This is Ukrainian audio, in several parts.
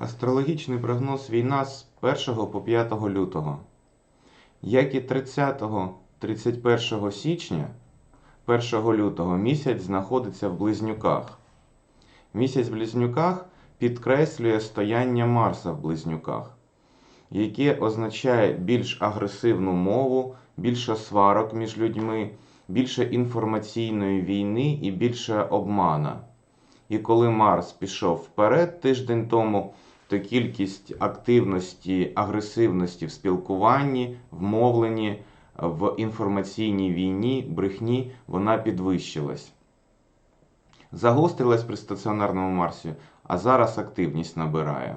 Астрологічний прогноз війна з 1 по 5 лютого. Як і 30-31 січня, 1 лютого місяць знаходиться в близнюках. Місяць в близнюках підкреслює стояння Марса в близнюках, яке означає більш агресивну мову, більше сварок між людьми, більше інформаційної війни і більше обмана. І коли Марс пішов вперед тиждень тому, то кількість активності, агресивності в спілкуванні, в мовленні, в інформаційній війні, брехні, вона підвищилась. Загострилась при стаціонарному Марсі, а зараз активність набирає.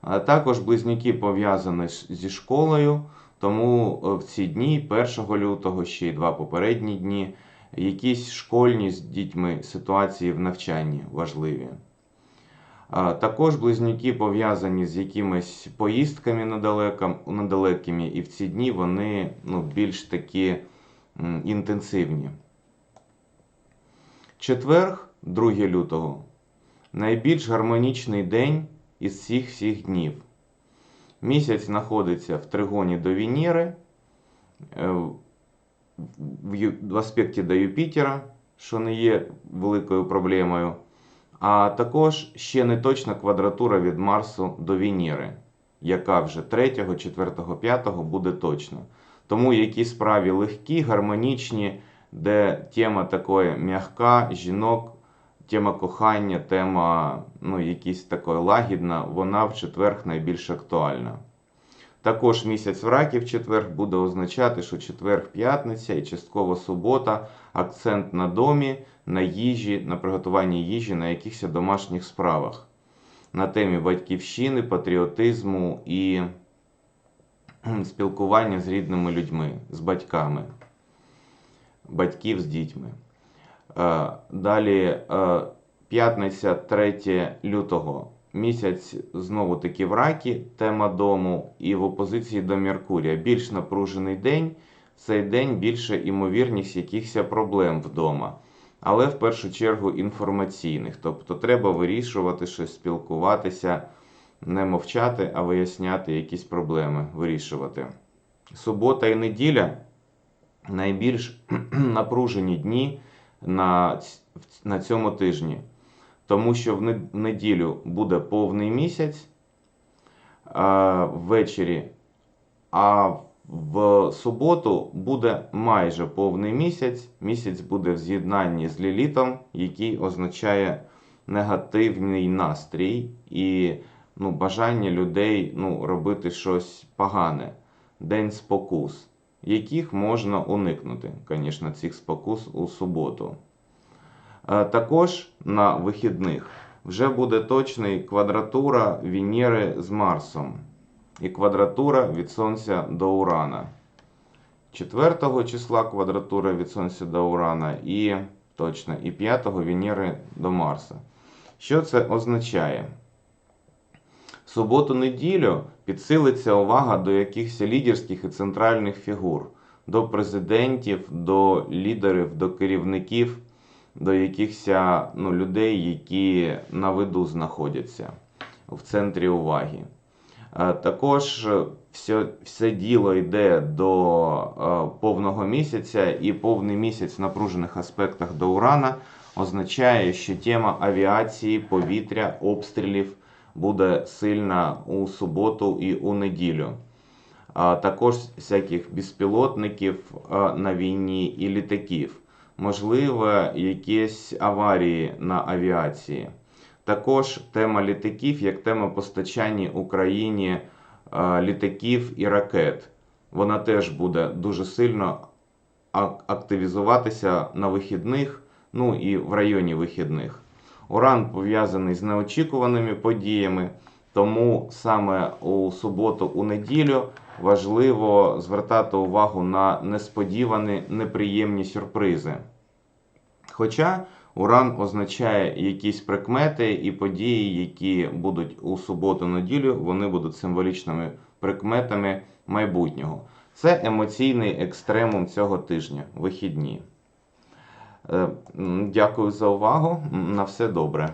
А також близнюки пов'язані зі школою, тому е, в ці дні, 1 лютого, ще й два попередні дні, якісь школьні з дітьми ситуації в навчанні важливі. Також близнюки пов'язані з якимись поїздками недалекими, і в ці дні вони ну, більш такі інтенсивні. Четверг, 2 лютого, найбільш гармонічний день із всіх всіх днів. Місяць знаходиться в тригоні до Венери, е, в аспекті до Юпітера, що не є великою проблемою. А також ще не точна квадратура від Марсу до Венери, яка вже 3, 4, 5 буде точно. Тому які справи легкі, гармонічні, де тема такої м'яка, жінок, тема кохання, тема ну, якісь такої лагідна, вона в четверг найбільш актуальна. Також місяць в ракі в четверг буде означати, що четверг, п'ятниця і частково субота, акцент на домі, на їжі, на приготуванні їжі, на якихось домашніх справах. На темі батьківщини, патріотизму і спілкування з рідними людьми, з батьками, батьків з дітьми. Е, Далі е, п'ятниця 3 лютого. Місяць знову таки в ракі, тема дому і в опозиції до Меркурія. Більш напружений день. В цей день більше імовірність якихось проблем вдома. Але в першу чергу інформаційних. Тобто треба вирішувати щось, спілкуватися, не мовчати, а виясняти якісь проблеми, вирішувати. Субота і неділя найбільш напружені дні на, на цьому тижні. Тому що в неділю буде повний місяць ввечері, а в суботу буде майже повний місяць. Місяць буде в з'єднанні з лілітом, який означає негативний настрій і ну, бажання людей ну, робити щось погане, день спокус, яких можна уникнути, звісно, цих спокус у суботу. Е, Також на вихідних вже буде точний квадратура Венери з Марсом і квадратура від Сонця до Урана. 4 числа квадратура від Сонця до Урана і точно, і 5 Венери до Марса. Що це означає? Суботу-неділю підсилиться увага до якихось лідерських і центральних фігур, до президентів, до лідерів, до керівників, до якихось ну, людей, які на виду знаходяться в центрі уваги. Е, Також все, все діло йде до е, повного місяця, і повний місяць в напружених аспектах до Урана означає, що тема авіації, повітря, обстрілів буде сильна у суботу і у неділю. Також всяких безпілотників е, на війні і літаків. Можливо, якісь аварії на авіації. Також тема літаків як тема постачання Україні е, літаків і ракет. Вона теж буде дуже сильно активізуватися на вихідних, ну і в районі вихідних. Уран пов'язаний з неочікуваними подіями, тому саме у суботу, у неділю важливо звертати увагу на несподівані неприємні сюрпризи. Хоча Уран означає якісь прикмети і події, які будуть у суботу-неділю, вони будуть символічними прикметами майбутнього. Це емоційний екстремум цього тижня, вихідні. Е, Дякую за увагу. На все добре.